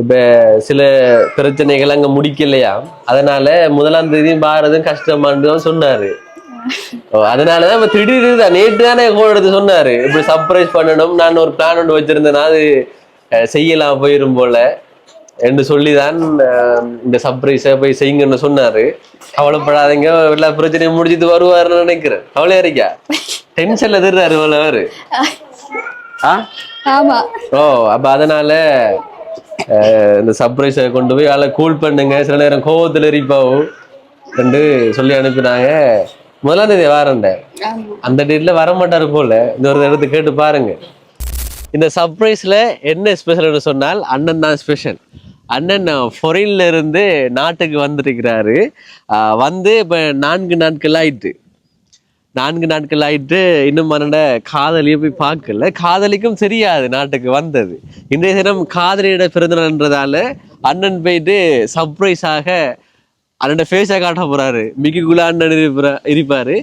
இப்ப சில பிரச்சனைகள் அங்க முடிக்கலையா? அதனால முதலாம் தேதி பாரதம் கஷ்டமானு தான் சொன்னாரு அதனாலதான் இப்ப திடீர்னு தான் நேற்று தானே கோல் எடுத்து சொன்னாரு. இப்படி சர்ப்ரைஸ் பண்ணணும். நான் ஒரு பிளான் ஒன்று வச்சிருந்தேன். அது அஹ், செய்யலாம் போயிரும் போல. என்று சொல்லிதான் இந்த சர்ப்ரைஸை போய் செய்யுங்கன்னு சொன்னாரு. கவலைப்படாதீங்க எல்லா பிரச்சனையும் முடிச்சிட்டு வருவாருன்னு நினைக்கிறேன். கவலையா இருக்கா? டென்ஷன்ல திருறாரு அவரு. ஓ அப்ப அதனால இந்த சர்ப்ரைஸை கொண்டு போய் அதில் கூல் பண்ணுங்க. சில நேரம் கோவத்துல எரிப்பாவும் ரெண்டு சொல்லி அனுப்பினாங்க. முதலாம் தேதி வாரண்ட அந்த. டேட்ல வர மாட்டாரு போல. இந்த ஒரு இடத்து கேட்டு பாருங்க. இந்த சர்ப்ரைஸ்ல என்ன ஸ்பெஷல்னு சொன்னால் அண்ணன் தான் ஸ்பெஷல் அண்ணன் ஃபொரின்ல இருந்து நாட்டுக்கு வந்துருக்கிறாரு. வந்து இப்போ நான்கு நாட்கள் ஆயிட்டு. நான்கு நாட்கள் ஆயிட்டு இன்னும் மன்னட காதலியை போய் பார்க்கல. காதலிக்கும் தெரியாது நாட்டுக்கு வந்தது. இன்றைய தினம் காதலியோட பிறந்தநாள்ன்றதால அண்ணன் போயிட்டு சர்ப்ரைஸாக அண்ணன் ஃபேஸை காட்ட போறாரு. மிகிக்குள்ள அண்ணன் இருப்பாரு இருப்பாரு.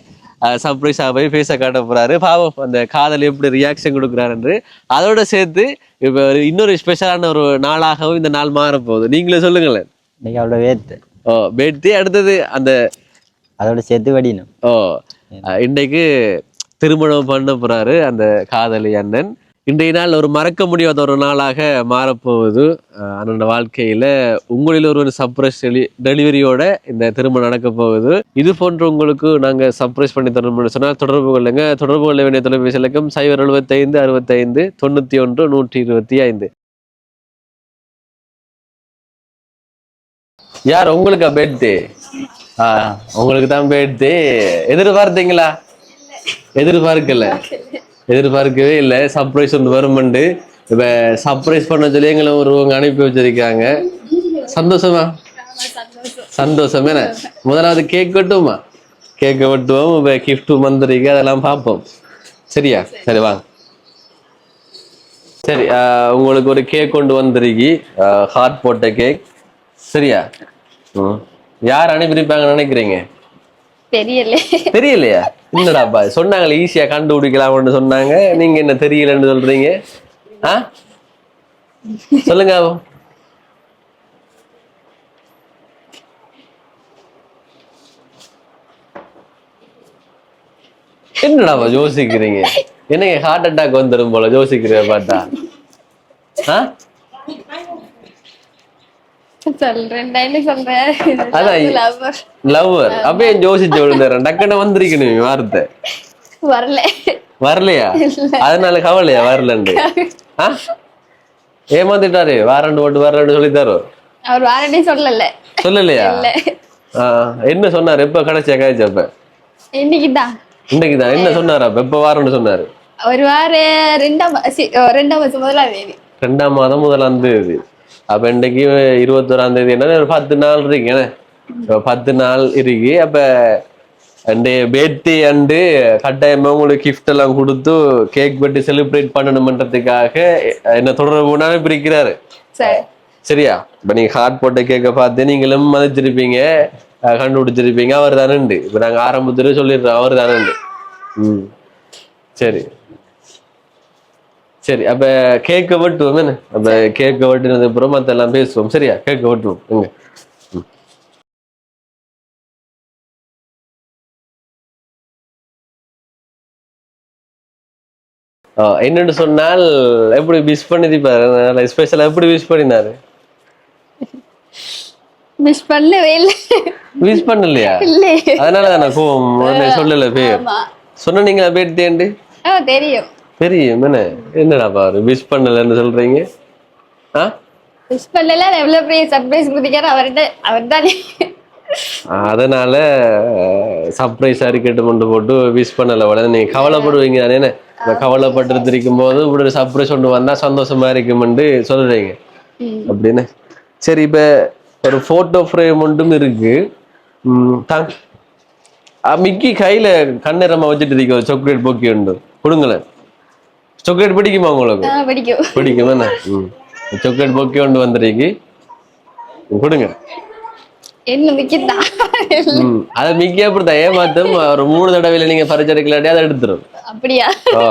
சர்ப்ரைஸாக போய் ஃபேஸை காட்ட போறாரு. பாவம் அந்த காதல் எப்படி ரியாக்ஷன் கொடுக்குறாருன்று அதோட சேர்த்து இப்போ இன்னொரு ஸ்பெஷலான ஒரு நாளாகவும் இந்த நாள் மாறப்போகுது. நீங்களே சொல்லுங்களேன். இன்னைக்கு அவ்வளோ வேத்து ஓ பேட்டி அடுத்தது அந்த அதோட சேர்த்து வடினும் ஓ அஹ் இன்றைக்கு திருமணம் பண்ண போறாரு அந்த காதலி அண்ணன். இன்றைய நாள் ஒரு மறக்க முடியாத ஒரு நாளாக மாறப்போகுது. அஹ் அண்ணனோட வாழ்க்கையில உங்களில் ஒரு சர்ப்ரைஸ் டெலி டெலிவரியோட இந்த திருமணம் நடக்க போகுது. இது போன்று உங்களுக்கு நாங்க சர்ப்ரைஸ் பண்ணி தரணும்னு சொன்னால் தொடர்பு கொள்ளுங்க. தொடர்பு கொள்ள வேண்டிய தொலைபேசி இலக்கம் சைபர் எழுபத்தைந்து அறுபத்தைந்து தொண்ணூத்தி ஒன்று நூற்றி இருபத்தி ஐந்து யார் உங்களுக்கா பேட்டு ஆ உங்களுக்கு தான் பேட்டு எதிர்பார்த்தீங்களா? எதிர்பார்க்கல. எதிர்பார்க்கவே இல்லை. சர்ப்ரைஸ் ஒன்று வருமெண்டு. இப்போ சர்ப்ரைஸ் பண்ண சொல்லி எங்களை ஒருவங்க அனுப்பி வச்சிருக்காங்க. சந்தோஷமா? சந்தோஷம் என்ன? முதலாவது கேக் வெட்டுவோமா? கேக்கை வெட்டுவோம். இப்போ கிஃப்ட் வந்துருக்கு. அதெல்லாம் பார்ப்போம். சரியா? சரி வாங்க. சரி உங்களுக்கு ஒரு கேக் கொண்டு வந்திருக்கி. ஹார்ட் போட்ட கேக் சரியா? ம். யார் அனுப்பியிருப்பாங்கன்னு நினைக்கிறீங்க? தெரியல. தெரியலையா? என்னடாப்பா சொன்னாங்களே ஈஸியா கண்டுபிடிக்கலாம்னு சொன்னாங்க. நீங்க என்ன தெரியலன்னு சொல்றீங்க? ஆ? சொல்லுங்க என்னடாப்பா யோசிக்கிறீங்க? என்னங்க ஹார்ட் அட்டாக் வந்துடும் போல யோசிக்கிற பாட்டா ஆ? சொல்றேன் என்ன சொல்றேன். அதான் lover. லவ்வர் அப்பயே யோசிச்சு விழுந்துறேன் டக்குன்னு வந்திருக்கணும் வார்த்தை. வரல. வரலையா? அதனால கவலையா வரலன்னு ஆ? ஏமாத்திட்டாரு வாரண்டு ஓட்டு வரலன்னு சொல்லித்தாரோ. அவர் வாரனே சொல்லல. சொல்லலையா? என்ன சொன்னாரு? எப்ப கடைசியா காய்ச்சப்ப இன்னைக்குதான். இன்னைக்கு தான் என்ன சொன்னாரு அப்ப? எப்ப வாரம்னு சொன்னாரு? ஒரு வார ரெண்டாம் ரெண்டாம் மாசம் முதலாம் தேதி. ரெண்டாம் மாதம் முதலாம் தேதி. அப்ப இன்னைக்கு இருபத்தோராம் தேதி என்ன ஒரு பத்து நாள் இருக்கு என்ன? இப்ப பத்து நாள் இருக்கு. அப்ப அந்த பேத்தி அண்டு கட்டாயமா உங்களுக்கு கிஃப்ட் எல்லாம் கொடுத்து கேக் வெட்டி செலிப்ரேட் பண்ணணுமன்றதுக்காக என்ன தொடர்பு பிரிக்கிறாரு. சரி. சரியா? இப்ப நீங்க ஹார்ட் போட்ட கேக்க பார்த்து நீங்களும் மதிச்சிருப்பீங்க கண்டுபிடிச்சிருப்பீங்க. அவர் தானண்டு இப்ப நாங்க ஆரம்பத்துல சொல்லிடுறோம் அவர் தானண்டு ம். சரி. சரி அப்ப கேக்க வெட்டுவோம் என்ன? அப்ப கேக்க வெட்டினது அப்புறம் மத்தெல்லாம் பேசுவோம். சரியா? கேக்க வெட்டுவோம் எங்க என்னன்னு சொன்னால் எப்படி விஷ் பண்ணிருப்பாரு ஸ்பெஷலா எப்படி விஷ் பண்ணினாரு? மிஸ் பண்ணவே இல்ல. விஷ் பண்ணலையா? இல்ல. அதனால நான் கோவம் சொல்லல பேர். ஆமா. சொன்னீங்களா பேர்த்தேண்டு ஆ தெரியும். தெரியும் என்ன? என்னடா பாரு விஷ் பண்ணலன்னு சொல்றீங்க? ஆ? மிஸ் பண்ணல எவ்வளவு பெரிய சர்ப்ரைஸ் கொடுத்திருக்காரு அவர்கிட்ட அவர் தானே அதனால சர்ப்ரைஸ் அறிக்கட்டு கொண்டு போட்டு விஷ் பண்ணல உடனே. நீங்க கவலைப்படுவீங்க தானே என்ன? கவலைப்பட்டு இருக்கும் போது இப்படி ஒரு சர்ப்ரைஸ் கொண்டு வந்தா சந்தோஷமா இருக்குமெண்டு சொல்றீங்க. அப்படின்னு. சரி இப்ப ஒரு போட்டோ ஃப்ரேம் ஒன்றும் இருக்கு. மிக்கி கையில கண்ணரமா வச்சுட்டு இருக்கு ஒரு சாக்லேட் போக்கி உண்டு கொடுங்களேன். பிடிக்கும் என்ன ம் சாக்லேட் போக்கி கொண்டு வந்திருக்கு கொடுங்க என்ன மிக்கத்தான் ம் அதை மிக்கி அப்படித்தான் ஏமாத்தும் ஒரு மூணு தடவையில நீங்க பறிச்செடுக்கலாட்டி அதை எடுத்துரும் அப்படியா ஓ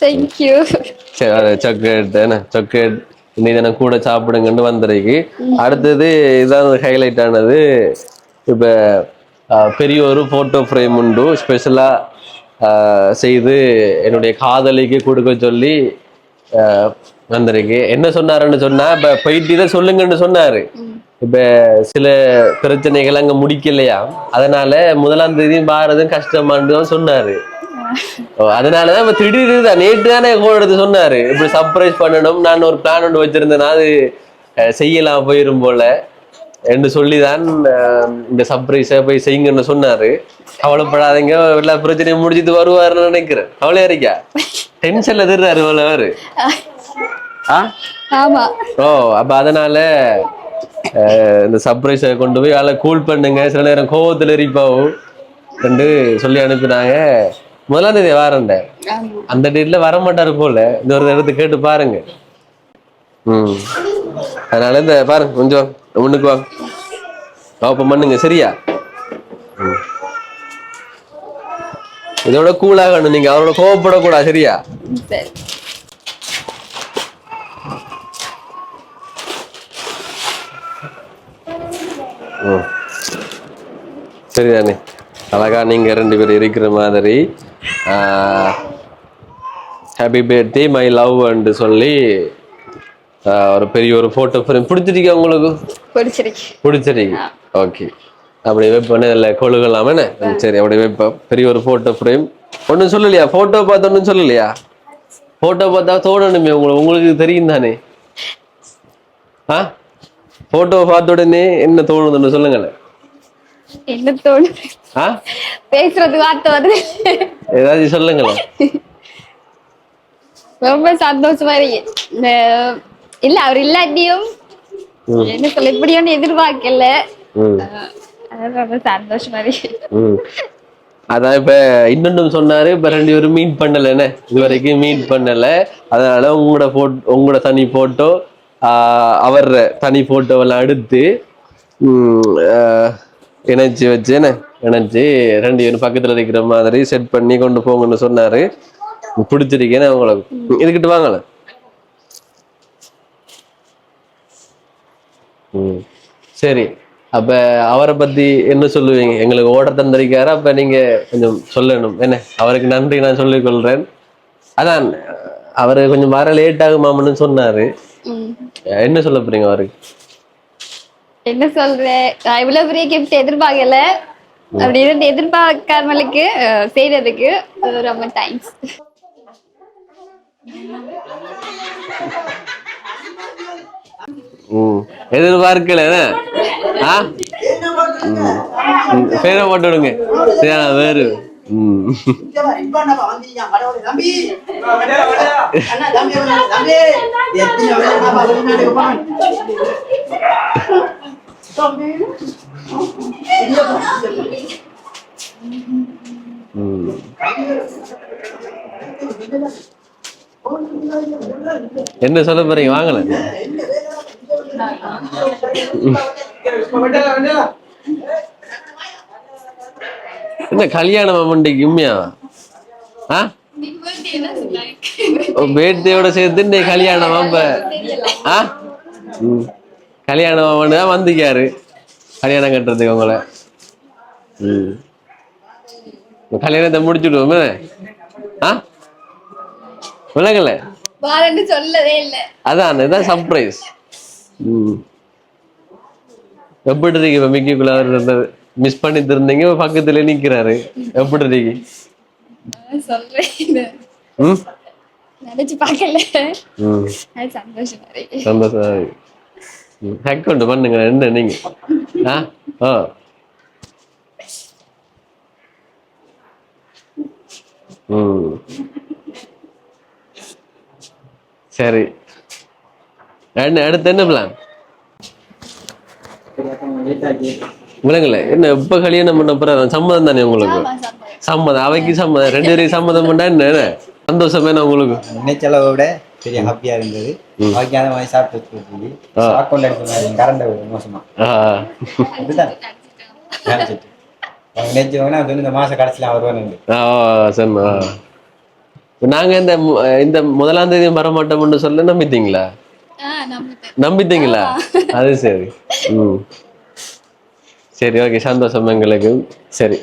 தேங்க்யூ சரி சாக்லேட் என்ன சாக்லேட் இன்னைக்கு கூட சாப்பிடுங்கன்னு வந்திருக்கு அடுத்தது இதான் ஹைலைட் ஆனது இப்போ பெரிய ஒரு ஃபோட்டோ ஃப்ரேம் உண்டு. ஸ்பெஷலாக செய்து என்னுடைய காதலிக்கு கொடுக்க சொல்லி வந்திருக்கு. என்ன சொன்னாருன்னு சொன்னா இப்போ போயிட்டு தான் சொல்லுங்கன்னு சொன்னார். இப்போ சில பிரச்சனைகள் அங்கே முடிக்கலையா? அதனால முதலாம் தேதி பாரதம் கஷ்டமான்னு தான் சொன்னார். ஓ, அதனாலதான் இப்ப திடீர்னு தான் நேற்று தானே கோல் எடுத்து சொன்னாரு. இப்படி சர்ப்ரைஸ் பண்ணணும். நான் ஒரு பிளான் ஒன்று வச்சிருந்தேன்னா அது செய்யலாம் போயிரும் போல. என்று சொல்லிதான் இந்த சர்ப்ரைஸை போய் செய்யுங்கன்னு சொன்னாரு. கவலைப்படாதீங்க எல்லா பிரச்சனையும் முடிச்சிட்டு வருவாருன்னு நினைக்கிறேன். கவலையா இருக்கா டென்ஷன்ல திருறாரு அவரு. ஆமா. ஓ அப்ப அதனால இந்த சர்ப்ரைஸை கொண்டு போய் அதில் கூல் பண்ணுங்க. சில நேரம் கோவத்தில் எரிப்பாவும் என்று சொல்லி அனுப்பினாங்க. முதலாம் தேதி வாரண்ட அந்த டேட்ல வர மாட்டாரு போல. இந்த ஒரு இடத்து கேட்டு பாருங்க. ம். அதனால இந்த பாருங்க கொஞ்சம் முன்னுக்கு வாங்க ஓப்பன் பண்ணுங்க சரியா. இதோட கூலாகணும் நீங்க அவரோட கோவப்படக்கூடாது சரியா. சரிதானே அழகா நீங்க ரெண்டு பேரும் இருக்கிற மாதிரி ஹாப்பி பர்த்டே மை லவ் சொல்லி ஆஹ், ஒரு பெரிய ஒரு போட்டோ ஃப்ரேம் பிடிச்சிருக்கா உங்களுக்கு? பிடிச்சிருக்கு. பிடிச்சிருக்கு. ஓகே அப்படி வைப்பேன் இல்லை கொழுகலாம் என்ன? சரி அப்படி வைப்போம். பெரிய ஒரு போட்டோ ஃப்ரேம் ஒன்றும் சொல்லலையா? போட்டோ பார்த்து ஒன்றும் சொல்லலையா? போட்டோ பார்த்தா தோணணுமே உங்களுக்கு உங்களுக்கு தெரியும் தானே? ஆ? போட்டோ பார்த்த உடனே என்ன தோணுதுன்னு சொல்லுங்களேன். என்ன தோணுது? ஆ? பேசுறது வார்த்தை வந்து ஏதாச்சும் சொல்லுங்களேன். ரொம்ப சந்தோஷமா இருக்கு. இல்ல அவர் இல்லாட்டியும் என்ன சொல்ல இப்படி எதிர்பார்க்கல. சந்தோஷமா அதான் இப்ப இன்னொன்னு சொன்னாரு இப்ப ரெண்டு பேரும் மீட் பண்ணல என்ன? இது வரைக்கும் மீட் பண்ணல. அதனால உங்களோட போட் உங்களோட தனி போட்டோ அவர் தனி போட்டோ எல்லாம் எடுத்து இணைச்சு வச்சு என்ன? இணைச்சு ரெண்டு பேரும் பக்கத்துல இருக்கிற மாதிரி செட் பண்ணி கொண்டு போங்கன்னு சொன்னாரு. பிடிச்சிருக்கேன்னு உங்களுக்கு இதுக்கிட்டு வாங்கல சரி. அப்ப அவரை பத்தி என்ன சொல்லுவீங்க? எங்களுக்கு ஓட தந்திருக்காரு. அப்ப நீங்க கொஞ்சம் சொல்லணும். என்ன? அவருக்கு நன்றி நான் சொல்லிக் கொள்றேன் அதான் அவரு கொஞ்சம் வர லேட் ஆகுமாமன்னு சொன்னாரு. என்ன சொல்ல போறீங்க அவருக்கு? என்ன சொல்றேன் நான் இவ்வளவு பெரிய கிஃப்ட் எதிர்பார்க்கல. அப்படி இருந்து எதிர்பார்க்காமலுக்கு அஹ், ரொம்ப தேங்க்ஸ் ம். எதிர்பார்க்கல ஆ? ம். ம். பேரை போட்டு விடுங்க. சரியா வேறு. ம். என்ன சொல்ல போறீங்க? வாங்கல. என்ன கல்யாணம் மண்டிக்கு உண்மையா? ஆ? பேட்டியோட சேர்த்து நீ கல்யாணமா இப்ப ஆ? கல்யாணம் பண்ணி தான் வந்துக்காரு கல்யாணம் கட்டுறதுக்கு உங்களை. ம். கல்யாணத்தை முடிச்சுடுவோமே. ஆ? விளங்கல வாரன்னு சொல்லவே இல்லை. அதான் இதான் சர்ப்ரைஸ் ம். எப்படி இருக்கு இப்ப மிக்கிக்குள்ள அவர் மிஸ் பண்ணிட்டு இருந்தீங்க பக்கத்துல நிக்கிறாரு. எப்படி இருக்கு? சொல்றேன் ம்? நினைச்சு பார்க்கல. சந்தோஷமா இருக்கு. சந்தோஷம் அக்கௌண்ட் பண்ணுங்க என்ன நீங்க? ஆ? ஆ. ம். சரி. என்ன அடுத்து என்ன பிளான் விலங்குல. என்ன எப்ப கல்யாணம் பண்ண போற சம்மதம் தானே உங்களுக்கு. சம்மதம். அவைக்கு சம்மதம். ரெண்டு பேரும் சம்மதம் பண்ணா என்ன? சந்தோஷமே நான் உங்களுக்கு? நினைச்சளவை விட பெரிய ஹாப்பியா இருந்தது. வாய்க்காத மாதிரி சாப்பிட்டு வச்சு சாக்கொண்டு எடுத்த கரண்ட் மோசமா. அவங்க நினைச்சவங்கன்னா வந்து இந்த மாசம் கடைசியில் வருவானுங்க ஆ சொன்னா நாங்க இந்த இந்த முதலாம் தேதி வர மாட்டோம்னு சொல்ல நம்பிட்டீங்களா? நம்பிட்டீங்களா? அது சரி. ம். சரி ஓகே. சந்தோஷம் எங்களுக்கு. சரி.